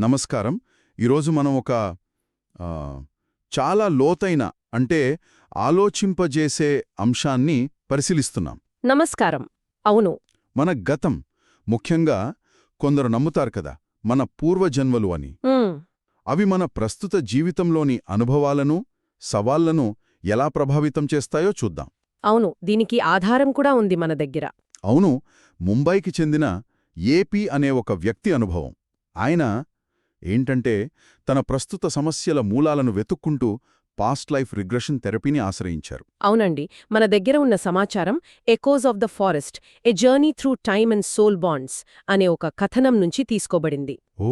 నమస్కారం. ఈరోజు మనం ఒక చాలా లోతైన అంటే ఆలోచింపజేసే అంశాన్ని పరిశీలిస్తున్నాం. నమస్కారం. అవును. మన గతం ముఖ్యంగా కొందరు నమ్ముతారు కదా మన పూర్వజన్మలు అని. అవి మన ప్రస్తుత జీవితంలోని అనుభవాలను సవాళ్ళను ఎలా ప్రభావితం చేస్తాయో చూద్దాం. అవును దీనికి ఆధారం కూడా ఉంది మన దగ్గర. అవును ముంబైకి చెందిన ఏపీ అనే ఒక వ్యక్తి అనుభవం. ఆయన ఏంటంటే తన ప్రస్తుత సమస్యల మూలాలను వెతుక్కుంటూ పాస్ట్ లైఫ్ రిగ్రెషన్ థెరపీని ఆశ్రయించారు. అవునండి. మన దగ్గర ఉన్న సమాచారం echoes of the forest a journey through time and soul bonds అనే ఒక కథనం నుంచి తీసుకోబడింది. ఓ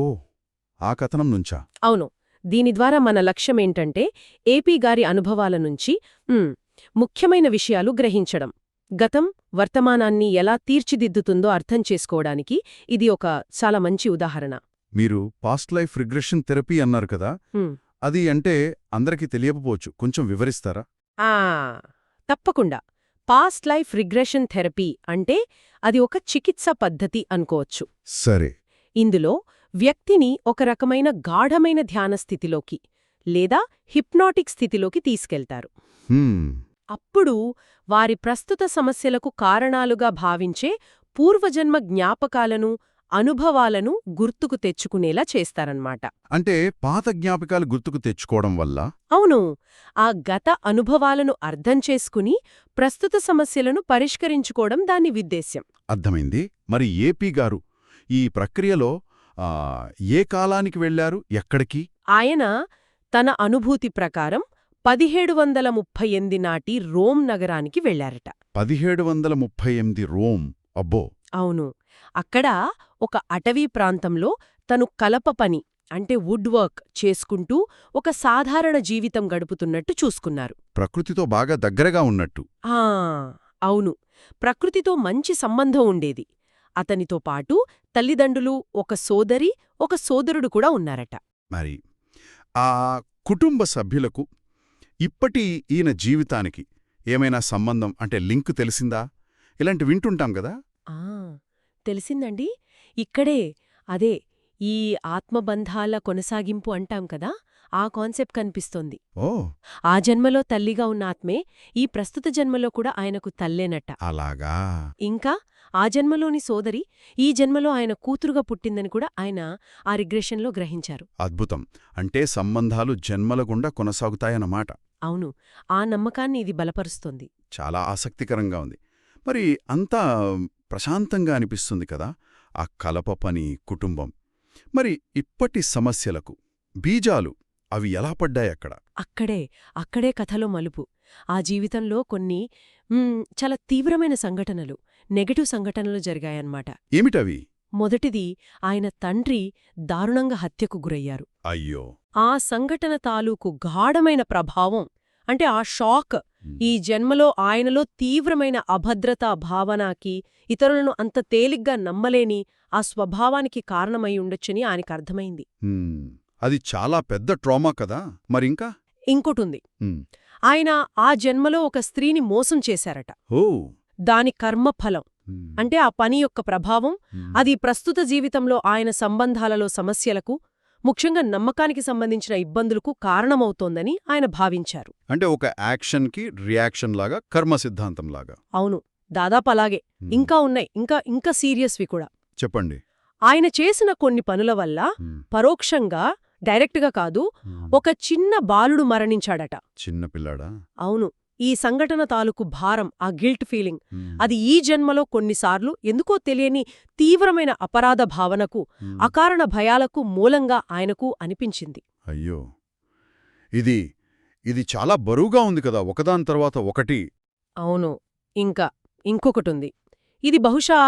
ఆ కథనం నుంచా? అవును. దీని ద్వారా మన లక్ష్యమేంటంటే ఏపీ గారి అనుభవాల నుంచి ముఖ్యమైన విషయాలు గ్రహించడం. గతం వర్తమానాన్ని ఎలా తీర్చిదిద్దుతుందో అర్థం చేసుకోవడానికి ఇది ఒక చాలా మంచి ఉదాహరణ. మీరు పాస్ట్ లైఫ్ రిగ్రెషన్ థెరపీ అన్నారు కదా. అది అంటే అందరికీ తెలియకపోవచ్చు. కొంచెం వివరిస్తారా? ఆ తప్పకుండా. పాస్ట్ లైఫ్ రిగ్రెషన్ థెరపీ అంటే అది ఒక చికిత్స పద్ధతి అనుకోవచ్చు. సరే. ఇందులో వ్యక్తిని ఒక రకమైన గాఢమైన ధ్యాన స్థితిలోకి లేదా హిప్నాటిక్ స్థితిలోకి తీసుకెళ్తారు. అప్పుడు వారి ప్రస్తుత సమస్యలకు కారణాలుగా భావించే పూర్వజన్మ జ్ఞాపకాలను అనుభవాలను గుర్తుకు తెచ్చుకునేలా చేస్తారన్నమాట. అంటే పాత జ్ఞాపకాలు గుర్తుకు తెచ్చుకోవడం వల్ల? అవును. ఆ గత అనుభవాలను అర్థం చేసుకుని ప్రస్తుత సమస్యలను పరిష్కరించుకోవడం దాని ఉద్దేశ్యం అర్థమైంది. మరి ఏపీ గారు ఈ ప్రక్రియలో ఏ కాలానికి వెళ్ళారు ఎక్కడికి? ఆయన తన అనుభూతి ప్రకారం పదిహేడు వందల ముప్పై ఎనిమిది నాటి రోమ్ నగరానికి వెళ్ళారట పదిహేడు వందల ముప్పై ఎనిమిది రోమ్. అబ్బో! అవును. అక్కడ ఒక అటవీ ప్రాంతంలో తను కలప పని అంటే వుడ్ వర్క్ చేసుకుంటూ ఒక సాధారణ జీవితం గడుపుతున్నట్టు చూసుకున్నారు. ప్రకృతితో బాగా దగ్గరగా ఉన్నట్టు. ఆ అవును. ప్రకృతితో మంచి సంబంధం ఉండేది. అతనితో పాటు తల్లిదండ్రులు ఒక సోదరి ఒక సోదరుడు కూడా ఉన్నారట. మరి ఆ కుటుంబ సభ్యులకు ఇప్పటి ఈయన జీవితానికి ఏమైనా సంబంధం అంటే లింక్ తెలిసిందా? ఇలాంటి వింటుంటాం కదా? ఆ. తెలిసిందండి? ఇక్కడే అదే ఈ ఆత్మబంధాల కొనసాగింపు అంటాం కదా ఆ కాన్సెప్ట్ కనిపిస్తోంది. ఓ. ఆ జన్మలో తల్లిగా ఉన్న ఆత్మే ఈ ప్రస్తుత జన్మలో కూడా ఆయనకు తల్లేనట. అలాగా? ఇంకా ఆ జన్మలోని సోదరి ఈ జన్మలో ఆయన కూతురుగా పుట్టిందని కూడా ఆయన ఆ రిగ్రెషన్లో గ్రహించారు. అద్భుతం. అంటే సంబంధాలు జన్మల గుండా కొనసాగుతాయన్నమాట. అవును. ఆ నమ్మకాన్ని ఇది బలపరుస్తోంది. చాలా ఆసక్తికరంగా ఉంది. మరి అంతా ప్రశాంతంగా అనిపిస్తుంది కదా ఆ కలప పని కుటుంబం. మరి ఇప్పటి సమస్యలకు బీజాలు అవి ఎలా పడ్డాయి అక్కడ? అక్కడే అక్కడే కథలో మలుపు. ఆ జీవితంలో కొన్ని చాలా తీవ్రమైన సంఘటనలు నెగటివ్ సంఘటనలు జరిగాయన్నమాట. ఏమిటవి? మొదటిది ఆయన తండ్రి దారుణంగా హత్యకు గురయ్యారు. అయ్యో! ఆ సంఘటన తాలూకు గాఢమైన ప్రభావం అంటే ఆ షాక్ ఈ జన్మలో ఆయనలో తీవ్రమైన అభద్రతా భావనకి ఇతరులను అంత తేలిగ్గా నమ్మలేని ఆ స్వభావానికి కారణమై ఉండొచ్చని ఆయనకు అర్థమైంది. అది చాలా పెద్ద ట్రామా కదా? మరింకా? ఇంకోటుంది. ఆయన ఆ జన్మలో ఒక స్త్రీని మోసం చేశారట. ఓ! దాని కర్మఫలం అంటే ఆ పని యొక్క ప్రభావం అది ప్రస్తుత జీవితంలో ఆయన సంబంధాలలో సమస్యలకు ముఖ్యంగా నమ్మకానికి సంబంధించిన ఇబ్బందులకు కారణమవుతోందని ఆయన భావించారు. అంటే ఒక యాక్షన్కి రియాక్షన్ లాగా కర్మ సిద్ధాంతం లాగా. అవును. దాదాపు అలాగే. ఇంకా ఉన్నాయి. ఇంకా ఇంకా సీరియస్వి కూడా. చెప్పండి. ఆయన చేసిన కొన్ని పనుల వల్ల పరోక్షంగా డైరెక్ట్గా కాదు. ఒక చిన్న బాలుడు మరణించాడట. చిన్న పిల్లాడా? అవును. ఈ సంఘటన తాలూకు భారం ఆ గిల్ట్ ఫీలింగ్ అది ఈ జన్మలో కొన్నిసార్లు ఎందుకో తెలియని తీవ్రమైన అపరాధ భావనకు. అకారణ భయాలకు మూలంగా ఆయనకు అనిపించింది. అయ్యో! ఇది ఇది చాలా బరువుగా ఉంది కదా ఒకదాని తర్వాత ఒకటి. అవును ఇంకా ఇంకొకటుంది. ఇది బహుశా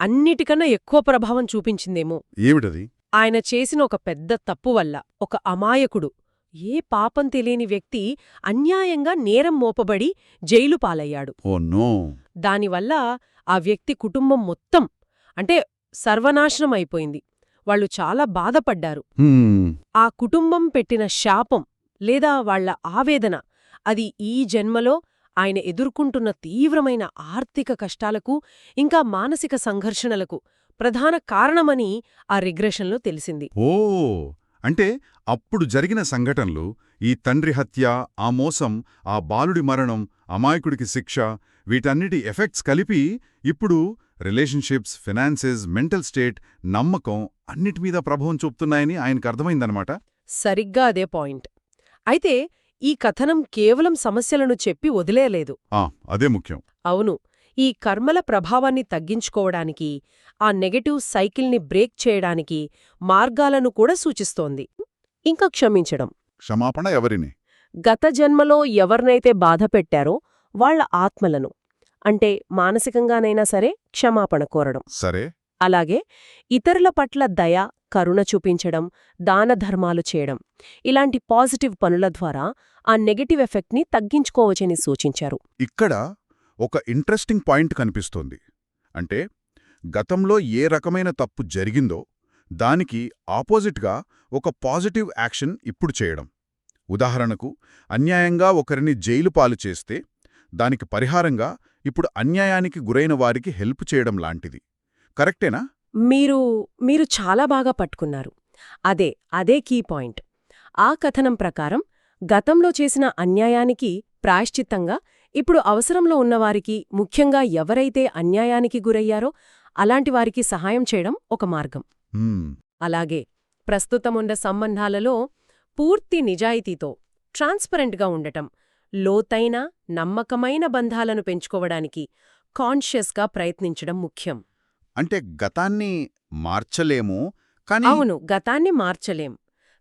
అన్నిటికన్నా ఎక్కువ ప్రభావం చూపించిందేమో. ఏమిటది? ఆయన చేసిన ఒక పెద్ద తప్పు వల్ల ఒక అమాయకుడు ఏ పాపం తెలియని వ్యక్తి అన్యాయంగా నేరం మోపబడి జైలు పాలయ్యాడు. దానివల్ల ఆ వ్యక్తి కుటుంబం మొత్తం అంటే సర్వనాశనం అయిపోయింది. వాళ్ళు చాలా బాధపడ్డారు. ఆ కుటుంబం పెట్టిన శాపం లేదా వాళ్ళ ఆవేదన అది ఈ జన్మలో ఆయన ఎదుర్కొంటున్న తీవ్రమైన ఆర్థిక కష్టాలకు ఇంకా మానసిక సంఘర్షణలకు ప్రధాన కారణమని ఆ రిగ్రెషన్లో తెలిసింది. ఓ. అంటే అప్పుడు జరిగిన సంఘటనలు ఈ తండ్రి హత్య ఆ మోసం ఆ బాలుడి మరణం అమాయకుడికి శిక్ష వీటన్నిటి ఎఫెక్ట్స్ కలిపి ఇప్పుడు రిలేషన్షిప్స్ ఫినాన్సెస్ మెంటల్ స్టేట్ నమ్మకం అన్నిటి మీద ప్రభావం చూపుతున్నాయని ఆయనకు అర్థమైందనమాట సరిగ్గా అదే పాయింట్. అయితే ఈ కథనం కేవలం సమస్యలను చెప్పి వదిలేయలేదు. ఆ, అదే ముఖ్యం. అవును. ఈ కర్మల ప్రభావాన్ని తగ్గించుకోవడానికి ఆ నెగటివ్ సైకిల్ని బ్రేక్ చేయడానికి మార్గాలను కూడా సూచిస్తోంది. ఇంకా క్షమించడం. క్షమాపణ ఎవరిని? గత జన్మలో ఎవరినైతే బాధ పెట్టారో వాళ్ళ ఆత్మలను అంటే మానసికంగానైనా సరే క్షమాపణ కోరడం. సరే. అలాగే ఇతరుల పట్ల దయ కరుణ చూపించడం దానధర్మాలు చేయడం ఇలాంటి పాజిటివ్ పనుల ద్వారా ఆ నెగటివ్ ఎఫెక్ట్ని తగ్గించుకోవచ్చని సూచించారు. ఇక్కడ ఒక ఇంట్రెస్టింగ్ పాయింట్ కనిపిస్తోంది. అంటే గతంలో ఏ రకమైన తప్పు జరిగిందో దానికి ఆపోజిట్గా ఒక పాజిటివ్ యాక్షన్ ఇప్పుడు చేయడం. ఉదాహరణకు అన్యాయంగా ఒకరిని జైలు పాలు చేస్తే దానికి పరిహారంగా ఇప్పుడు అన్యాయానికి గురైన వారికి హెల్ప్ చేయడం లాంటిది. కరెక్టేనా? మీరు మీరు చాలా బాగా పట్టుకున్నారు. అదే అదే కీ పాయింట్. ఆ కథనం ప్రకారం గతంలో చేసిన అన్యాయానికి ప్రాయశ్చిత్తంగా ఇప్పుడు అవసరంలో ఉన్నవారికి ముఖ్యంగా ఎవరైతే అన్యాయానికి గురయ్యారో అలాంటి వారికి సహాయం చేయడం ఒక మార్గం. అలాగే ప్రస్తుతమున్న సంబంధాలలో పూర్తి నిజాయితీతో ట్రాన్స్పరెంట్గా ఉండటం లోతైన నమ్మకమైన బంధాలను పెంచుకోవడానికి కాన్షియస్గా ప్రయత్నించడం ముఖ్యం. అంటే గతాన్ని మార్చలేము కానీ అవును గతాన్ని మార్చలేం.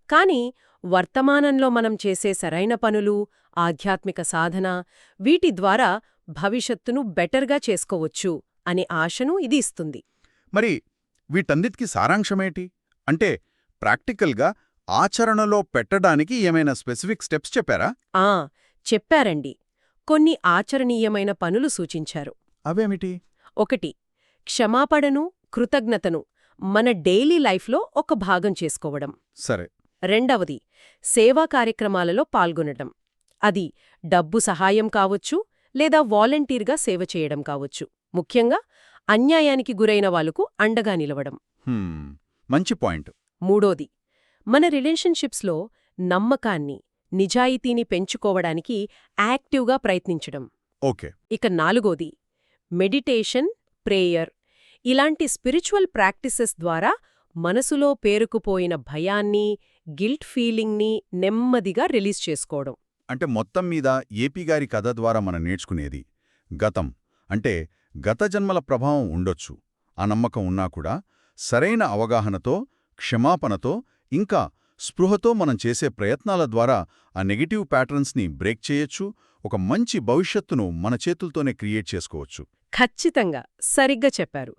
కాని వర్తమానంలో మనం చేసే సరైన పనులు ఆధ్యాత్మిక సాధన వీటి ద్వారా భవిష్యత్తును బెటర్గా చేసుకోవచ్చు అనే ఆశను ఇది ఇస్తుంది. మరి వీటన్నిటికీ సారాంశమేటి? అంటే ప్రాక్టికల్గా ఆచరణలో పెట్టడానికి ఏమైనా స్పెసిఫిక్ స్టెప్స్ చెప్పారా? ఆ! చెప్పారండి. కొన్ని ఆచరణీయమైన పనులు సూచించారు. అవేమిటి? ఒకటి క్షమాపణను కృతజ్ఞతను మన డైలీ లైఫ్లో ఒక భాగం చేసుకోవడం. సరే. రెండవది సేవా కార్యక్రమాలలో పాల్గొనటం అది డబ్బు సహాయం కావచ్చు లేదా వాలంటీర్గా సేవ చేయడం కావచ్చు. ముఖ్యంగా అన్యాయానికి గురైన వాళ్ళకు అండగా నిలవడం. మంచి పాయింట్. మూడోది మన రిలేషన్షిప్స్లో నమ్మకాన్ని నిజాయితీని పెంచుకోవడానికి యాక్టివ్గా ప్రయత్నించడం. ఓకే. ఇక నాలుగోది మెడిటేషన్ ప్రేయర్. ఇలాంటి స్పిరిచువల్ ప్రాక్టీసెస్ ద్వారా మనసులో పేరుకుపోయిన భయాన్ని గిల్ట్ ఫీలింగ్ని నెమ్మదిగా రిలీజ్ చేసుకోవడం. అంటే మొత్తం మీద ఏపీ గారి కథ ద్వారా మనం నేర్చుకునేది గతం. అంటే గత జన్మల ప్రభావం ఉండొచ్చు. ఆ నమ్మకం ఉన్నా కూడా సరైన అవగాహనతో క్షమాపణతో ఇంకా స్పృహతో మనం చేసే ప్రయత్నాల ద్వారా ఆ నెగటివ్ ప్యాటర్న్స్ని బ్రేక్ చేయొచ్చు ఒక మంచి భవిష్యత్తును మన చేతులతోనే క్రియేట్ చేసుకోవచ్చు. ఖచ్చితంగా. సరిగ్గా చెప్పారు.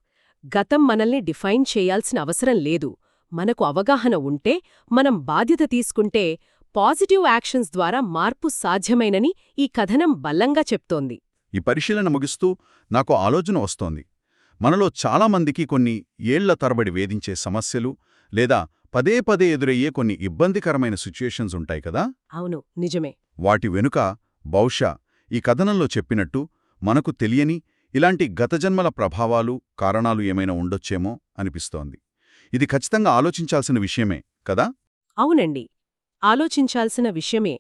గతం మనల్ని డిఫైన్ చేయాల్సిన అవసరం లేదు. మనకు అవగాహన ఉంటే మనం బాధ్యత తీసుకుంటే పాజిటివ్ యాక్షన్స్ ద్వారా మార్పు సాధ్యమేనని ఈ కథనం బల్లంగా చెప్తోంది. ఈ పరిశీలన ముగిస్తూ నాకు ఆలోచన వస్తోంది. మనలో చాలామందికి కొన్ని ఏళ్ళ తరబడి వేధించే సమస్యలు లేదా పదే పదే ఎదురయ్యే కొన్ని ఇబ్బందికరమైన సిచ్యుయేషన్స్ ఉంటాయి కదా? అవును నిజమే. వాటి వెనుక బహుశా ఈ కథనంలో చెప్పినట్టు మనకు తెలియని ఇలాంటి గతజన్మల ప్రభావాలు కారణాలు ఏమైనా ఉండొచ్చేమో అనిపిస్తోంది. ఇది ఖచ్చితంగా ఆలోచించాల్సిన విషయమే కదా? అవునండి. ఆలోచించాల్సిన విషయమే.